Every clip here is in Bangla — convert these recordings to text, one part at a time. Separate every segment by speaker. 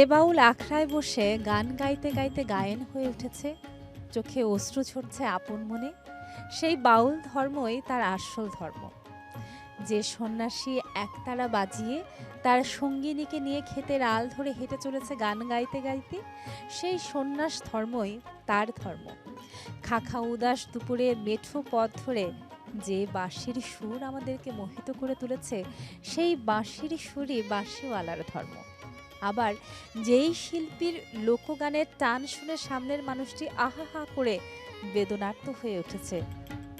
Speaker 1: যে বাউল আখড়ায় বসে গান গাইতে গাইতে গায়েন হয়ে উঠেছে। চোখে অশ্রু ঝরছে আপন মনে। সেই বাউল ধর্মই তার আসল ধর্ম। যে সন্ন্যাসী একতারা বাজিয়ে তার সঙ্গিনীকে নিয়ে ক্ষেতের আল ধরে হেঁটে চলেছে গান গাইতে গাইতে, সেই সন্ন্যাস ধর্মই তার ধর্ম। খাখা উদাস দুপুরে মেঠো পথ ধরে যে বাঁশির সুর আমাদেরকে মোহিত করে তুলেছে, সেই বাঁশির সুরই বাঁশিওয়ালার ধর্ম। আবার যেই শিল্পীর লোকগানের টান শুনে সামনের মানুষটি আহাহা করে বেদনার্ত হয়ে উঠেছে।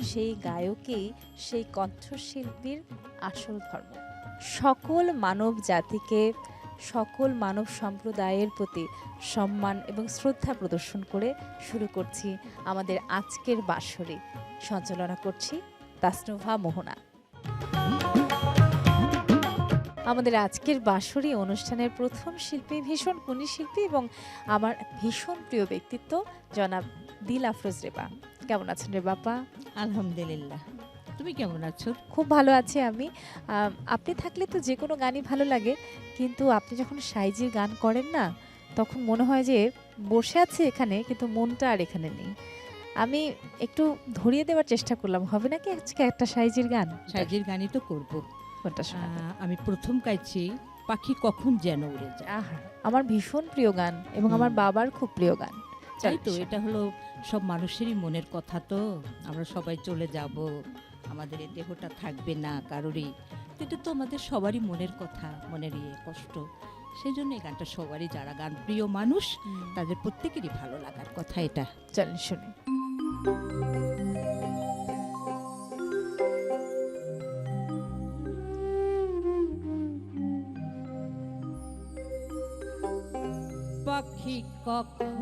Speaker 1: সেই গায়কেই সেই কণ্ঠশিল্পীর আসল ধর্ম। সকল মানব জাতিকে, সকল মানব সম্প্রদায়ের প্রতি সম্মান এবং শ্রদ্ধা প্রদর্শন করে শুরু করছি আমাদের আজকের বাসরে সঞ্চালনা করছি তাসনুভা মোহনা। আমাদের আজকের বাঁশরি অনুষ্ঠানের প্রথম শিল্পী ভীষণ গুণী শিল্পী এবং আমার ভীষণ প্রিয় ব্যক্তিত্ব জনাব দিল আফরোজ রেবা। কেমন আছেন রে বাপা?
Speaker 2: আলহামদুলিল্লাহ। তুমি কেমন আছো?
Speaker 1: খুব ভালো আছি আমি। আপনি থাকলে তো যে কোনো গানই ভালো লাগে কিন্তু আপনি যখন সাইজির গান করেন না তখন মনে হয় যে বসে আছে এখানে কিন্তু মনটা আর এখানে নেই। আমি একটু ধরিয়ে দেওয়ার চেষ্টা করলাম হবে নাকি আজকে একটা সাইজির গান?
Speaker 2: সাজির গানই তো করব।
Speaker 1: কোনটা
Speaker 2: আমি প্রথম গাইছি পাখি কখন যেন উড়ে যায়।
Speaker 1: আমার ভীষণ প্রিয় গান এবং আমার বাবার খুব প্রিয় গান।
Speaker 2: তাই তো এটা হলো সব মানুষেরই মনের কথা তো। আমরা সবাই চলে যাব। আমাদের এই দেহটা থাকবে না কারোরই। এটা তো আমাদের সবারই মনের কথা মনের ইয়ে কষ্ট। সেই জন্য এই গানটা সবারই যারা গান প্রিয় মানুষ তাদের প্রত্যেকেরই ভালো লাগার কথা এটা।
Speaker 1: চলেন শুনি।
Speaker 2: পাখি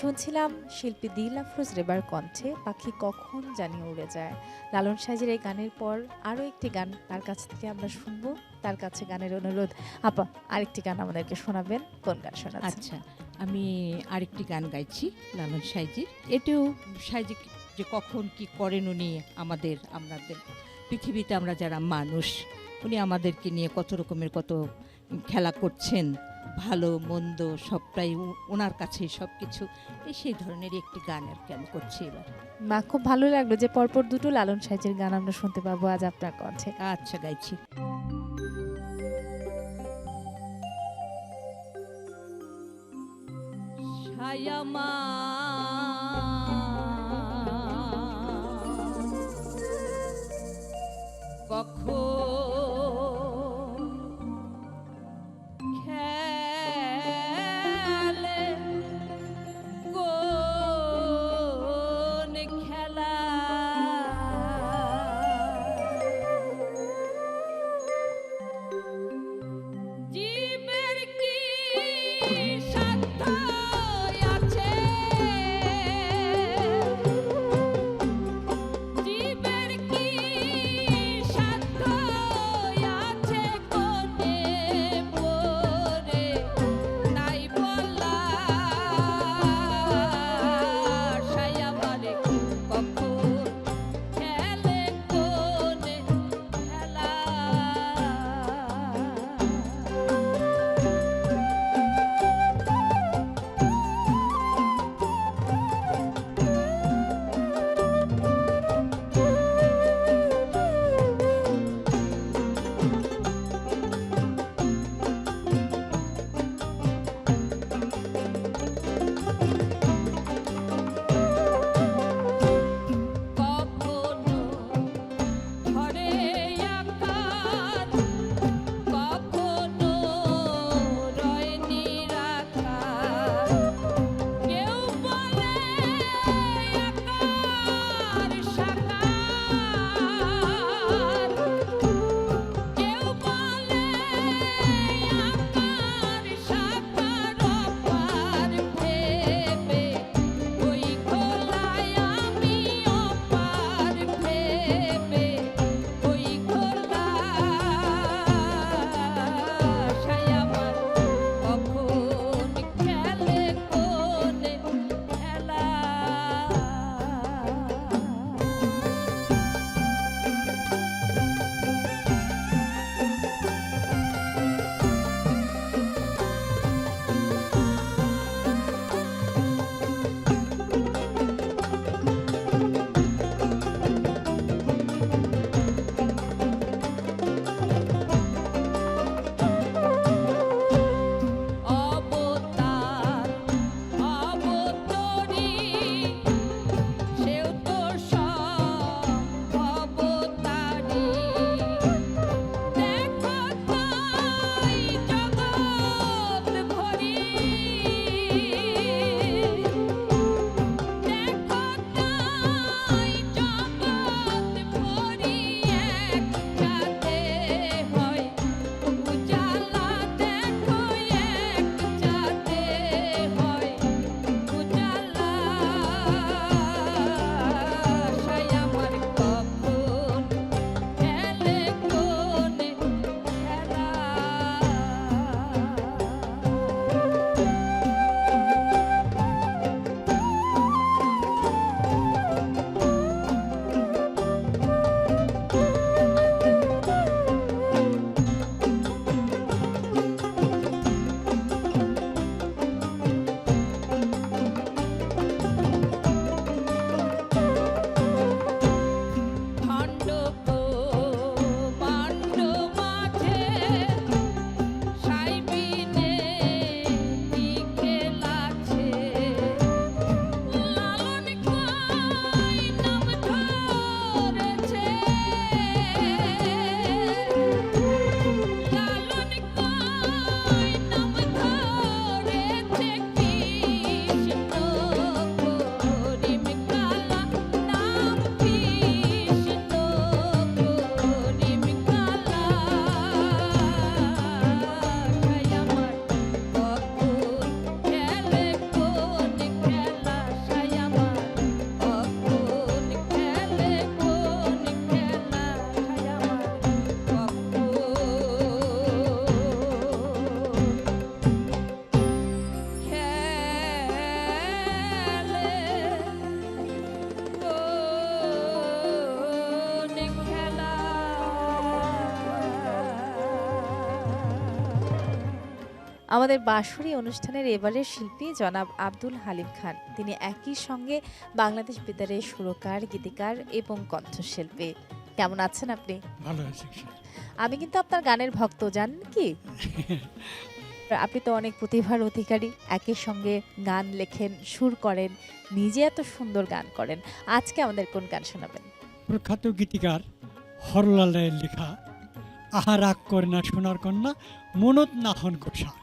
Speaker 1: শুনছিলাম শিল্পী দিল আফরোজ রেবার কণ্ঠে পাখি কখন জানি উড়ে যায়। লালন সাহেজের এই গানের পর আরও একটি গান তার কাছ থেকে আমরা শুনব। তার কাছে গানের অনুরোধ, আপা, আরেকটি গান আমাদেরকে শোনাবেন, কোন গান শোনাচ্ছেন?
Speaker 2: আচ্ছা আমি আরেকটি গান গাইছি লালন সাইজির এটাও সাইজি যে কখন কি করেন উনি আমাদের আমাদের পৃথিবীতে আমরা যারা মানুষ, উনি আমাদেরকে নিয়ে কত রকমের কত খেলা করছেন। ভালো মন্দ সবটাই ওনার কাছে সব কিছু এই সেই ধরনের একটি গান আর কি আমি করছি এবার।
Speaker 1: মা খুব ভালো লাগল যে পরপর দুটো লালন সাহেজের গান আমরা শুনতে পাবো আজ আপনার কণ্ঠে।
Speaker 2: আচ্ছা গাইছি। সায়ামা
Speaker 1: আমাদের বাঁশরী অনুষ্ঠানের এবারের শিল্পী জনাব আব্দুল হালিম খান। তিনি একই সঙ্গে বাংলাদেশ বেতারের সুরকার গীতিকার এবং কণ্ঠশিল্পী। কেমন আছেন আপনি?
Speaker 3: ভালো আছি
Speaker 1: আমি কিন্তু আপনার গানের ভক্ত জানেন কি? আপনি তো অনেক প্রতিভার অধিকারী একই সঙ্গে গান লেখেন সুর করেন নিজে এত সুন্দর গান করেন। আজকে আমাদের কোন গান শোনাবেন?
Speaker 3: প্রখ্যাত গীতিকার হরলালের লেখা আহা রাগ করে না সোনার কন্যা মনত না হন গোসা।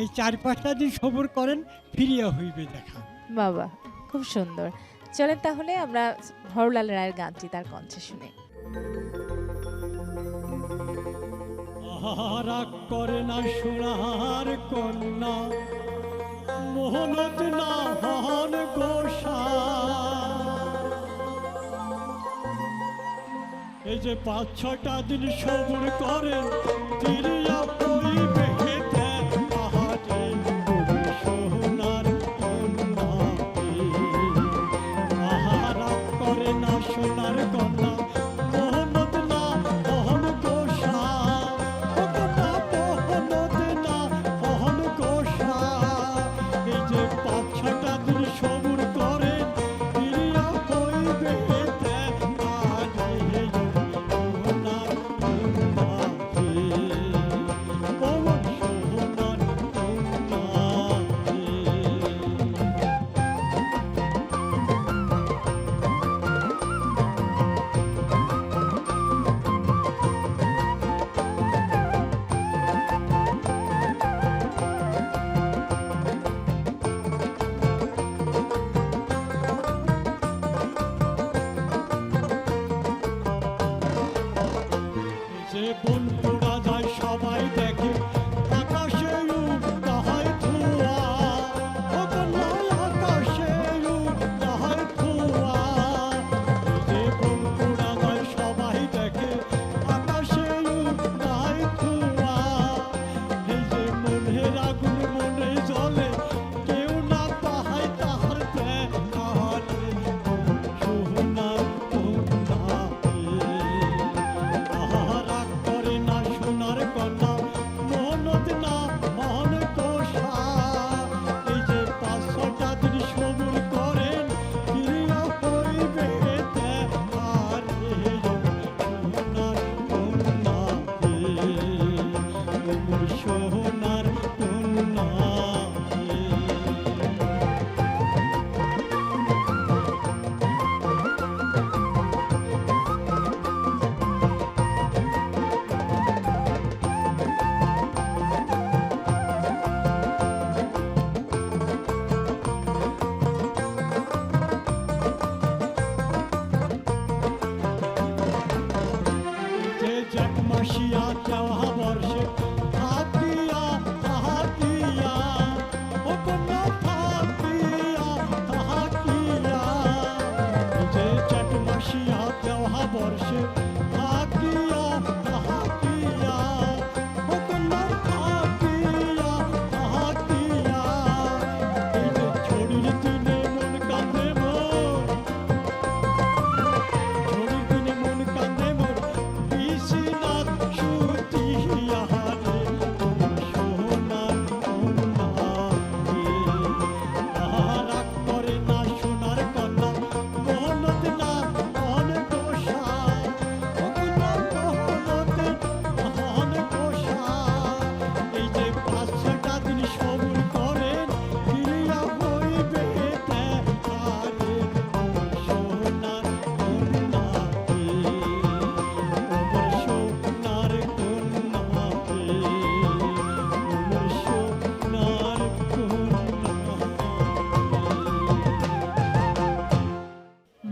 Speaker 3: এই চার পাঁচটা দিন সবর করেন ফিরিয়া হইবে দেখা।
Speaker 1: বাবা খুব সুন্দর। চলেন তাহলে আমরা হরলাল রায়ের গানটি তার কণ্ঠে শুনে।
Speaker 3: আহা করে না সোনার কন্যা মোহনত না হন গোসা। এই যে পাঁচ ছটা দিন সবর করেন ফিরিয়া হইবে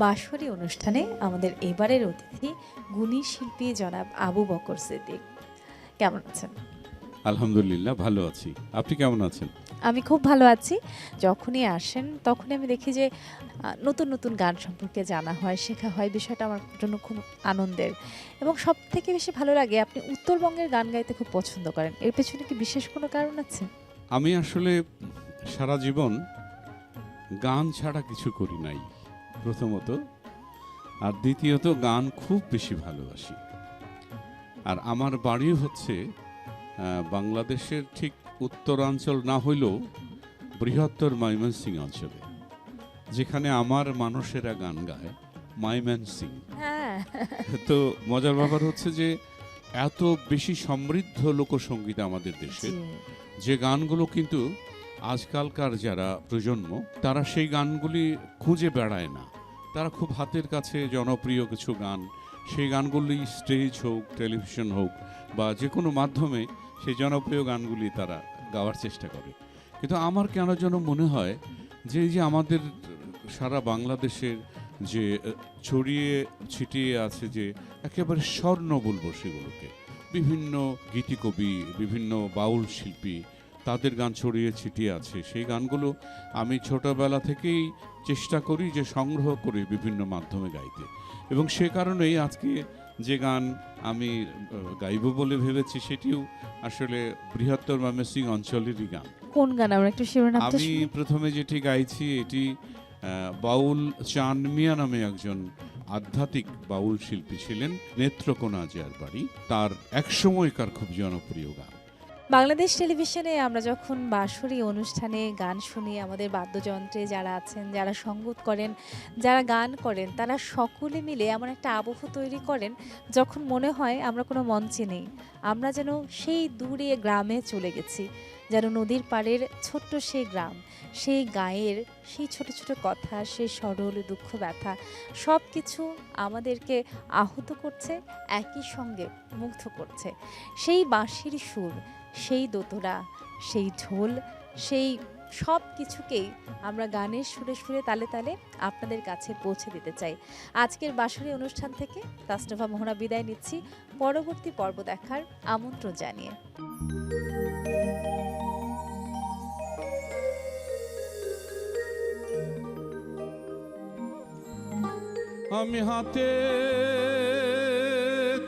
Speaker 1: বাঁশরী অনুষ্ঠানে আমাদের এবারের অতিথি গুণী শিল্পী জনাব আবু বকর সিদ্দিক। কেমন আছেন?
Speaker 4: আলহামদুলিল্লাহ ভালো আছি। আপনি কেমন আছেন?
Speaker 1: আমি খুব ভালো আছি। যখনই আসেন তখনই আমি দেখি যে নতুন নতুন গান সম্পর্কে জানা হয় শেখা হয় বিষয়টা আমার জন্য খুব আনন্দের। এবং সব থেকে বেশি ভালো লাগে আপনি উত্তরবঙ্গের গান গাইতে খুব পছন্দ করেন। এর পেছনে কি বিশেষ কোনো কারণ আছে?
Speaker 4: আমি আসলে সারা জীবন গান ছাড়া কিছু করি নাই। প্রথমত আর দ্বিতীয়ত গান খুব বেশি ভালোবাসি। আর আমার বাড়ি হচ্ছে বাংলাদেশের ঠিক উত্তরাঞ্চল না হইলেও বৃহত্তর ময়মনসিং অঞ্চলে যেখানে আমার মানুষেরা গান গায় মাইমনসিং
Speaker 1: সিং
Speaker 4: তো মজার ব্যাপার হচ্ছে যে এত বেশি সমৃদ্ধ লোকসঙ্গীত আমাদের দেশে যে গানগুলো কিন্তু আজকালকার যারা প্রজন্ম তারা সেই গানগুলি খুঁজে বেড়ায় না। তারা খুব হাতের কাছে জনপ্রিয় কিছু গান। সেই গানগুলি স্টেজ হোক, টেলিভিশন হোক বা যে কোনো মাধ্যমে সেই জনপ্রিয় গানগুলি তারা গাওয়ার চেষ্টা করে। কিন্তু আমার কেন যেন মনে হয় যে এই যে আমাদের সারা বাংলাদেশের যে ছড়িয়ে ছিটিয়ে আছে যে একেবারে স্বর্ণ বলব সেগুলোকে বিভিন্ন গীতিকবি, বিভিন্ন বাউল শিল্পী তাদের গান ছড়িয়ে ছিটিয়ে আছে। সেই গানগুলো আমি ছোটবেলা থেকেই চেষ্টা করি যে সংগ্রহ করি বিভিন্ন মাধ্যমে গাইতে। এবং সে কারণেই আজকে যে গান আমি গাইব বলে ভেবেছি সেটিও আসলে বৃহত্তর ময়মনসিং অঞ্চলেরই গান।
Speaker 1: কোন গান? আমরা একটু শিরোনামটা
Speaker 4: আমি প্রথমে যেটি গাইছি এটি আহ, বাউল চান মিয়া নামে একজন আধ্যাত্মিক বাউল শিল্পী ছিলেন নেত্রকোনা জিয়ার বাড়ি তার একসময়কার খুব জনপ্রিয় গান।
Speaker 1: বাংলাদেশ টেলিভিশনে আমরা যখন বাঁশরি অনুষ্ঠানে গান শুনি, আমাদের বাদ্যযন্ত্রে যারা আছেন, যারা সংগীত করেন, যারা গান করেন, তারা সকলে মিলে এমন একটা আবহ তৈরি করেন যখন মনে হয় আমরা কোনো মঞ্চে নেই। আমরা যেন সেই দূরে গ্রামে চলে গেছি, যেন নদীর পাড়ের ছোট্ট সেই গ্রাম, সেই গায়ের সেই ছোট ছোট কথা, সেই সরল দুঃখ ব্যথা সব কিছু আমাদেরকে আহত করছে, একই সঙ্গে মুগ্ধ করছে। সেই বাঁশির সুর সেই দোতরা সেই ঢোল, সেই সব কিছুকেই আমরা গানের সুরে সুরে তালে তালে আপনাদের কাছে পৌঁছে দিতে চাই। আজকের বাঁশরি অনুষ্ঠান থেকে তাস্তফা মোহনা বিদায় নিচ্ছি। পরবর্তী পর্ব দেখার আমন্ত্রণ জানিয়ে।
Speaker 4: আমি হাতে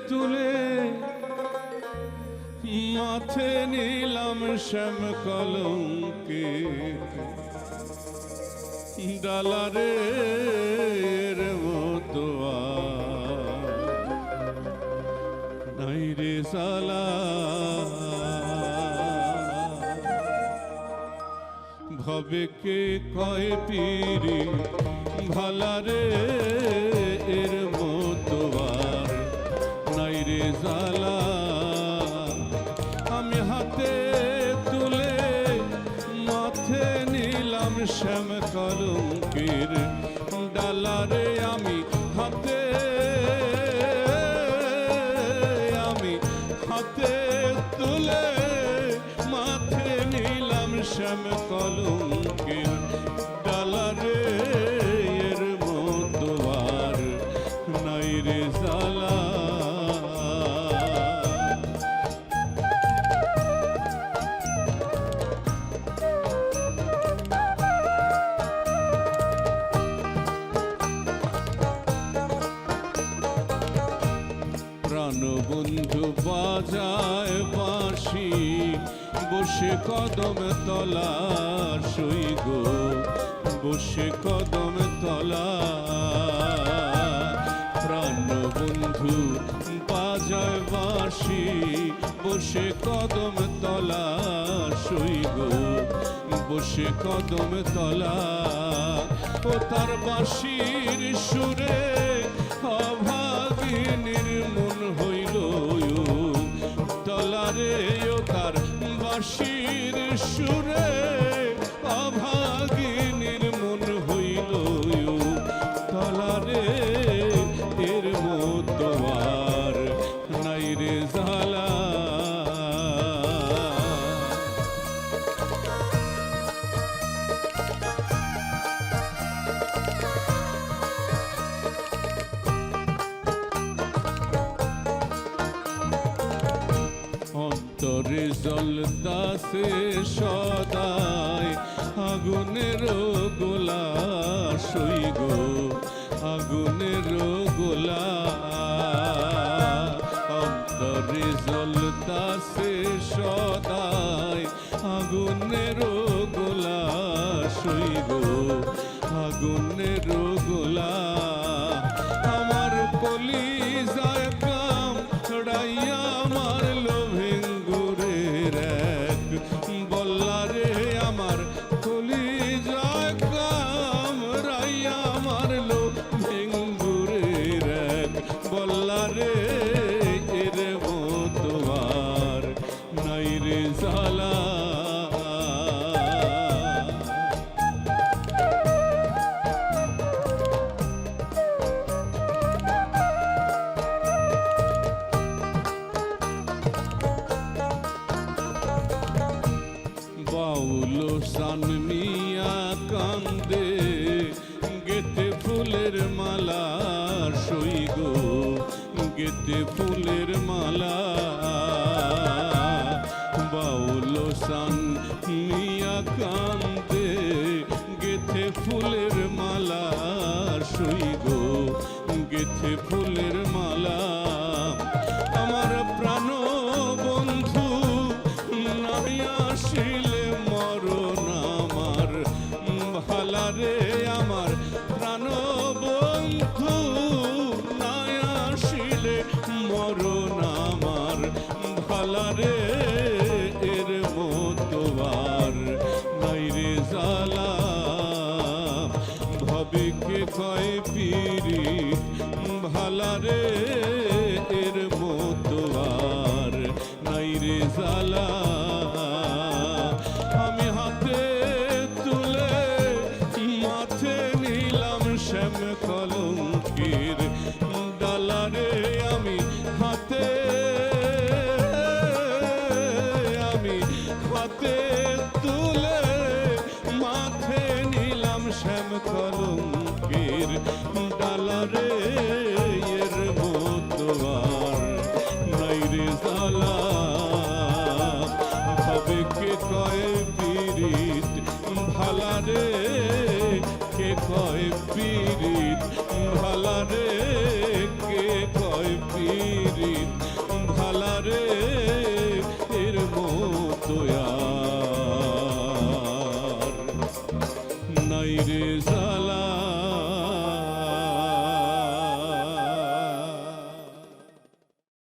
Speaker 4: তুলে মাথে নিলাম শ্যাম কলঙ্কে। ডালারে মতো নাই রে সালা। ভবে কে কয় পিরি? ভালারে এর মতো নাই রে হাতে তুলে মাথে নিলাম শ্যাম কলঙ্কির ডালারে। বসে কদম তলা সই গো, বসে কদম তলা প্রাণবন্ধু বাজায় বাঁশি, বসে কদম তলা সই গো, বসে কদম তলা ও তার বাঁশির সুরে অভাগিনীর মন হইল, তলারে ও তার বাঁশির সুরে অভাগিনীর অন্তরে জল দাসে সদাই আগুনের গোলা সই গো, আগুনের গোলা। অন্তরে জল দাসে সদাই আগুনের গোলা সই গো, আগুনের গোলা। ظلام